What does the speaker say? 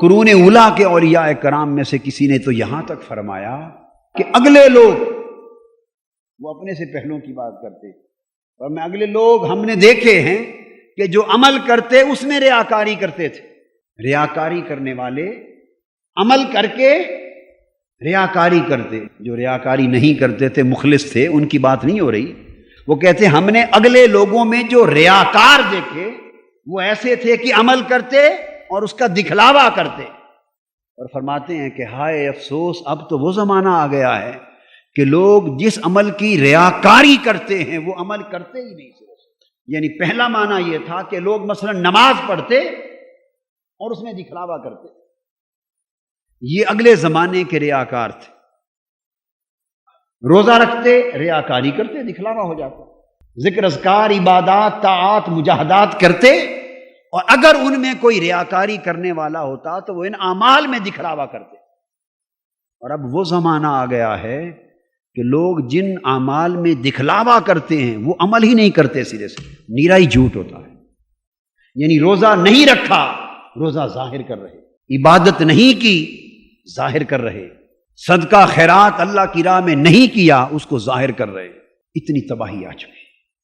قرون اولا کے اولیاء کرام میں سے کسی نے تو یہاں تک فرمایا کہ اگلے لوگ وہ اپنے سے پہلوں کی بات کرتے اور میں اگلے لوگ ہم نے دیکھے ہیں کہ جو عمل کرتے اس میں ریاکاری کرتے تھے۔ ریاکاری کرنے والے عمل کر کے ریاکاری کرتے۔ جو ریاکاری نہیں کرتے تھے، مخلص تھے، ان کی بات نہیں ہو رہی۔ وہ کہتے، ہم نے اگلے لوگوں میں جو ریاکار دیکھے، وہ ایسے تھے کہ عمل کرتے اور اس کا دکھلاوا کرتے اور فرماتے ہیں کہ ہائے افسوس، اب تو وہ زمانہ آ گیا ہے کہ لوگ جس عمل کی ریاکاری کرتے ہیں، وہ عمل کرتے ہی نہیں یعنی پہلا معنی یہ تھا کہ لوگ مثلا نماز پڑھتے اور اس میں دکھلاوا کرتے۔ یہ اگلے زمانے کے ریاکار تھے۔ روزہ رکھتے، ریاکاری کرتے، دکھلاوا ہو جاتا۔ ذکر اذکار، عبادات، طاعات، مجاہدات کرتے اور اگر ان میں کوئی ریاکاری کرنے والا ہوتا تو وہ ان اعمال میں دکھلاوا کرتے۔ اور اب وہ زمانہ آ گیا ہے کہ لوگ جن اعمال میں دکھلاوا کرتے ہیں وہ عمل ہی نہیں کرتے سرے سے، نیرا ہی جھوٹ ہوتا ہے۔ یعنی روزہ نہیں رکھا، روزہ ظاہر کر رہے۔ عبادت نہیں کی، ظاہر کر رہے۔ صدقہ خیرات اللہ کی راہ میں نہیں کیا، اس کو ظاہر کر رہے۔ اتنی تباہی آ چکی۔